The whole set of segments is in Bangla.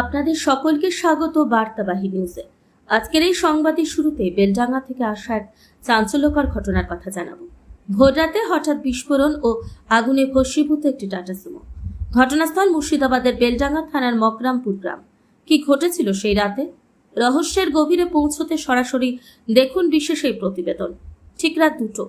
আপনাদের সকলকে স্বাগত বার্তাবাহী নিউজে। আজকের এই সংবাদের শুরুতে বেলডাঙ্গা থেকে আসা এক চাঞ্চল্যকর ঘটনার কথা জানাব। ভোররাতে হঠাৎ বিস্ফোরণ ও আগুনে ভস্মীভূত একটি টাটা সুমো। ঘটনাস্থল মুর্শিদাবাদের বেলডাঙ্গা থানার মকরামপুর গ্রাম। কি ঘটেছিল সেই রাতে? রহস্যের গভীরে পৌঁছতে সরাসরি দেখুন বিশেষ এই প্রতিবেদন। ঠিক রাত দুটো।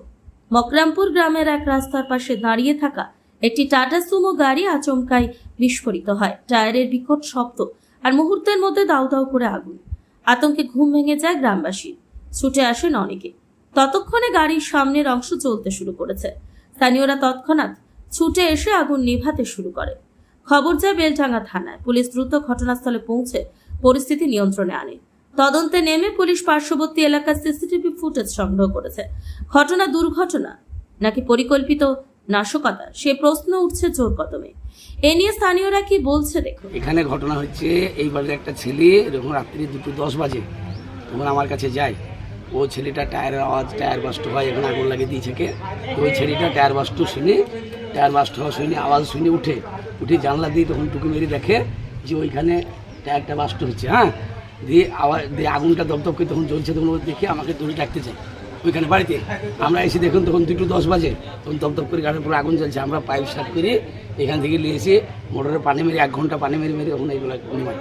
মকরামপুর গ্রামের এক রাস্তার পাশে দাঁড়িয়ে থাকা একটি টাটা সুমো গাড়ি আচমকায় বিস্ফোরিত হয়। টায়ারের বিকট শব্দ আর মুহূর্তের মধ্যে দাউ দাউ করে আগুন। আতঙ্কে ঘুম ভেঙে যায় গ্রামবাসী। ছুটে আসেন অনেকে। ততক্ষণে গাড়ির সামনের অংশ চলতে শুরু করেছে। স্থানীয়রা তৎক্ষণাৎ ছুটে এসে আগুন নিভাতে শুরু করে। খবর যায় বেলডাঙ্গা থানায়। পুলিশ দ্রুত ঘটনাস্থলে পৌঁছে পরিস্থিতি নিয়ন্ত্রণে আনে। তদন্তে নেমে পুলিশ পার্শ্ববর্তী এলাকার সিসিটিভি ফুটেজ সংগ্রহ করেছে। ঘটনা দুর্ঘটনা নাকি পরিকল্পিত নাশকতা? সে প্রশ্ন উঠছে জোর কদমে। এ নিয়ে স্থানীয়রা কি বলছে দেখুন। এখানে ঘটনা হচ্ছে, এই বাড়ির একটা ছেলে যখন রাত্রি দুটো দশ বাজে, তখন আমার কাছে যায়। ও ছেলেটা টায়ারের আওয়াজ, টায়ার বাস্ট হয়, এখানে আগুন লাগিয়ে দিয়েছে কে? ওই ছেলেটা টায়ার বাস্ট শুনে, টায়ার বাস্ট হওয়া শুনে, আওয়াজ শুনে উঠে উঠে জানলা দিয়ে তখন টুকু মেরে দেখে যে ওইখানে টায়ারটা বাস্ট হচ্ছে হ্যাঁ? দিয়ে আওয়াজ, দিয়ে আগুনটা দপদপ করে তখন জ্বলছে, তখন দেখে আমাকে দড়ি ডাকতে চায়। ওইখানে বাড়িতে। আমরা এসে দেখুন তখন দুটো দশ বাজে। তখন দপদপ করে গাড়ির উপরে আগুন জ্বলছে। আমরা পাইপ স্টার্ট করে এখান থেকে নিয়ে এসে মোটরে পানি মেরে এক ঘণ্টা পানি মেরে মেরে তখন এইগুলো নিমাই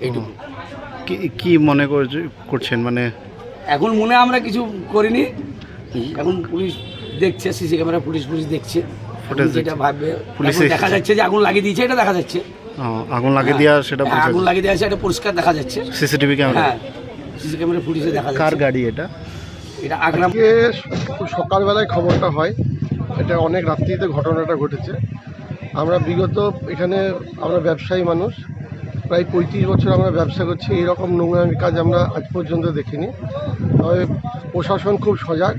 এইটুকু। কি কি মনে করছে- করছেন? মানে এখন মনে আমরা কিছু করিনি। এখন পুলিশ দেখছে সিসি ক্যামেরা পুলিশ পুলিশ দেখছে। যেটা ভাববে পুলিশ দেখা যাচ্ছে যে আগুন লাগিয়ে দিয়েছে এটা দেখা যাচ্ছে। আগুন লাগিয়ে দেওয়া সেটা হ্যাঁ, আগুন লাগিয়ে দেওয়া আছে এটা পরিষ্কার দেখা যাচ্ছে। CCTV camera. হ্যাঁ সিসি ক্যামেরা পুলিশে দেখা কার গাড়ি এটা? আজকে সকালবেলায় খবরটা হয়। এটা অনেক রাত্রিতে ঘটনাটা ঘটেছে। আমরা বিগত এখানে আমরা ব্যবসায়ী মানুষ। প্রায় পঁয়ত্রিশ বছর আমরা ব্যবসা করছি। এরকম নোংরামি কাজ আমরা আজ পর্যন্ত দেখিনি। তবে প্রশাসন খুব সজাগ।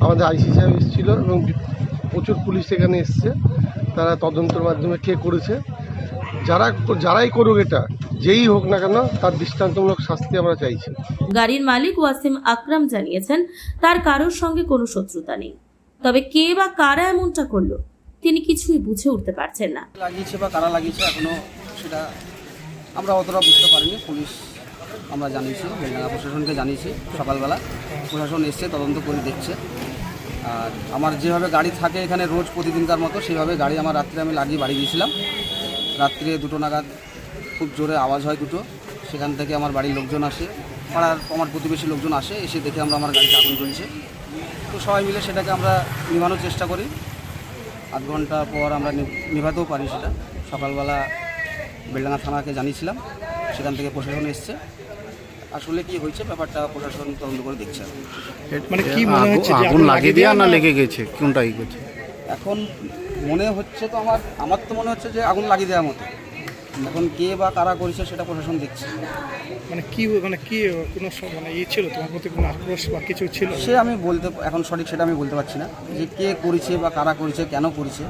আমাদের আইসি সাহেব এসেছিল এবং প্রচুর পুলিশ এখানে এসছে। তারা তদন্তের মাধ্যমে কে করেছে। যারা যারাই করুক এটা যেই হোক না কেন তার দৃষ্টান্তমূলক শাস্তি আমরা চাইছি। গাড়ির মালিক ওয়াসিম আকরাম জানিয়েছেন তার কারোর সঙ্গে কোনো শত্রুতা নেই। তবে কে বা কারা এমনটা করল তিনি কিছুই বুঝে উঠতে পারছেন না। লাগিয়েছে বা কারা লাগিয়েছে এখনও সেটা আমরা অতটা বুঝতে পারিনি। পুলিশ আমরা জানিয়েছি বেলডাঙ্গা প্রশাসনকে জানিয়েছি সকালবেলা। প্রশাসন এসছে তদন্ত করে দেখছে। আর আমার যেভাবে গাড়ি থাকে এখানে রোজ প্রতিদিনকার মতো সেভাবে গাড়ি আমার রাত্রে আমি লাগিয়ে বাড়ি গিয়েছিলাম। রাত্রে দুটো নাগাদ খুব জোরে আওয়াজ হয় দুটো। সেখান থেকে আমার বাড়ির লোকজন আসে। পাড়ার আমার প্রতিবেশী লোকজন আসে এসে দেখে আমরা আমার গাড়িতে আগুন জ্বলছে। তো সবাই মিলে সেটাকে আমরা নিভানোর চেষ্টা করি। আধ ঘণ্টা পর আমরা নিভাতেও পারি সেটা। সকালবেলা বেলডাঙ্গা থানাকে জানিয়েছিলাম সেখান থেকে প্রশাসন এসছে। আসলে কি হয়েছে ব্যাপারটা প্রশাসন তদন্ত করে দেখছে। মানে কি মনে হচ্ছে আগুন লাগিয়ে দেওয়া না লেগে গেছে? কোনটা ই করছে এখন মনে হচ্ছে তো আমার আমার তো মনে হচ্ছে যে আগুন লাগিয়ে দেওয়ার মতো। এখন কে বা কারা করেছে সেটা প্রশাসন দেখছে। মানে কি মানে কি কোনো মানে ইয়ে ছিল তোমার প্রতি কোনো আক্রোশ বা কিছু ছিল? সে আমি বলতে এখন সঠিক সেটা আমি বলতে পারছি না। যে কে করেছে বা কারা করেছে কেন করেছে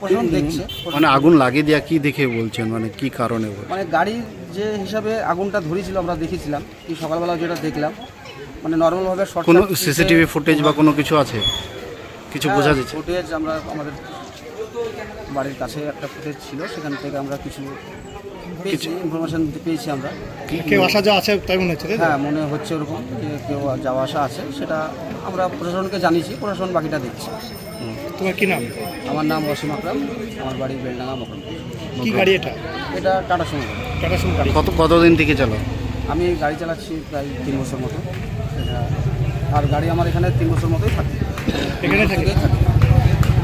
প্রশাসন দেখছে। মানে আগুন লাগিয়ে দেওয়া কি দেখে বলছেন? মানে কি কারণে? মানে গাড়ির যে হিসাবে আগুনটা ধরেছিল আমরা দেখেছিলাম। কি সকালবেলা যেটা দেখলাম মানে নর্মালভাবে শর্ট কোনো সিসিটিভি ফুটেজ বা কোনো কিছু আছে? কিছু হ্যাঁ, বোঝা যাচ্ছে? ফুটেজ আমরা আমাদের বাড়ির কাছে একটা ফুটেজ ছিল সেখান থেকে আমরা কিছু পেয়েছি ইনফরমেশন পেয়েছি আমরা। কেউ আসা যা আছে তাই মনে হচ্ছে হ্যাঁ মনে হচ্ছে ওরকম যে কেউ যাওয়া আসা আছে সেটা আমরা প্রশাসনকে জানিয়েছি প্রশাসন বাকিটা দেখছে। তোমার কি নাম? আমার নাম ওয়াসিম আকরাম আমার বাড়ি বেলডাঙ্গা মকরমপুর কি গাড়ি এটা? এটা টাটা সুমো টাটা সুমো গাড়ি। কত কতদিন থেকে চলো আমি গাড়ি চালাচ্ছি প্রায় তিন বছর মতো। এটা আর গাড়ি আমার এখানে তিন বছর মতোই থাকে। এখানে থাকে?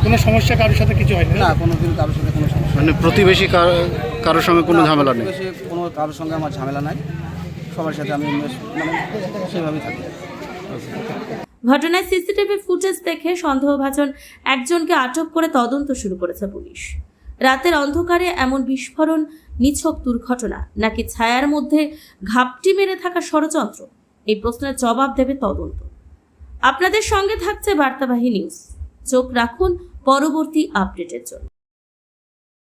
কোনো সমস্যা কারোর সাথে কিছু হয়নি না? কোনো দিন কারোর সাথে কোনো সমস্যা মানে প্রতিবেশী কার- কারোর সঙ্গে কোনো ঝামেলা নেই। কোনো কারোর সঙ্গে আমার ঝামেলা নাই। সবার সাথে আমি মানে সেভাবেই থাকি। ঘটনায় সিসিটিভি ফুটেজ দেখে সন্দেহভাজন একজনকে আটক করে তদন্ত শুরু করেছে পুলিশ। রাতের অন্ধকারে এমন বিস্ফোরণ নিছক দুর্ঘটনা নাকি ছায়ার মধ্যে ঘাপটি মেরে থাকা ষড়যন্ত্র? এই প্রশ্নের জবাব দেবে তদন্ত। আপনাদের সঙ্গে থাকছে বার্তাবাহী নিউজ। চোখ রাখুন পরবর্তী আপডেটের জন্য।